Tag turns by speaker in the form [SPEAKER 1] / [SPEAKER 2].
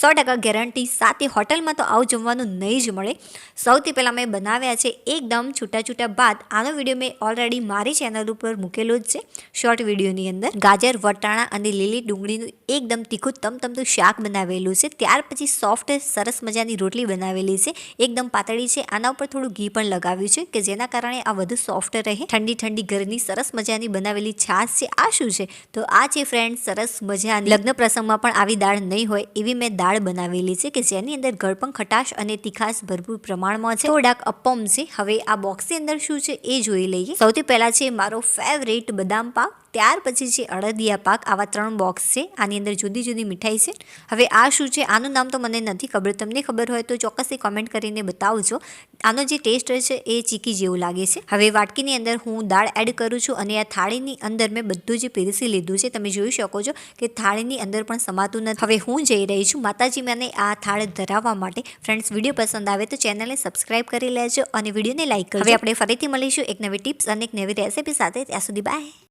[SPEAKER 1] સો ટકા ગેરંટી. સાથે હોટલમાં તો આવું જમવાનું નહીં જ મળે. સૌથી પહેલાં મેં બનાવ્યા છે એકદમ છૂટા છૂટા બાદ આનો વીડિયો મેં ઓલરેડી મારી ચેનલ ઉપર મૂકેલો જ છે શોર્ટ વિડીયોની અંદર. ગાજર, વટાણા અને લીલી ડુંગળીનું એકદમ તીખું તમતમતું શાક બનાવેલું છે. ત્યાર પછી સોફ્ટ સરસ મજાની રોટલી બનાવેલી છે. એકદમ પાતળી છે. આના ઉપર થોડું ઘી પણ લગાવ્યું છે કે જેના કારણે આ વધુ સોફ્ટ રહે. ઠંડી ઠંડી ઘરની સરસ મજાની બનાવેલી છાશ છે. આ શું છે? તો આ છે ફ્રેન્ડ સરસ મજાની લગ્ન પ્રસંગમાં પણ આવી દાળ નહીં હોય એવી મેં દાળ બનાવેલી છે કે જેની અંદર ગળપણ ખટાશ અને તીખાશ ભરપૂર પ્રમાણમાં છે. થોડાક અપમ છે. હવે આ બોક્સની અંદર શું છે એ જોઈ લઈએ. સૌથી પહેલા છે મારો ફેવરેટ બદામ પાક. ત્યાર પછી છે અડદિયા પાક આવા ત્રણ બોક્સ છે આની અંદર જુદી જુદી મીઠાઈ છે. હવે આ શું છે? આનું નામ તો મને નથી ખબર. તમને ખબર હોય તો ચોક્કસથી કોમેન્ટ કરીને બતાવજો. આનો જે ટેસ્ટ છે એ ચીકી જેવું લાગે છે. હવે વાટકીની અંદર હું દાળ એડ કરું છું અને આ થાળીની અંદર મેં બધું જ પીરસી લીધું છે તમે જોઈ શકો છો કે થાળીની અંદર પણ સમાતું નથી. હવે હું જઈ રહી છું. માતાજી મને આ થાળ ધરાવવા માટે. ફ્રેન્ડ્સ વીડિયો પસંદ આવે તો ચેનલને સબસ્ક્રાઈબ કરી લેજો અને વિડીયોને લાઇક કરજો હવે આપણે ફરીથી મળીશું એક નવી ટિપ્સ અને એક નવી રેસીપી સાથે. ત્યાં સુધી બાય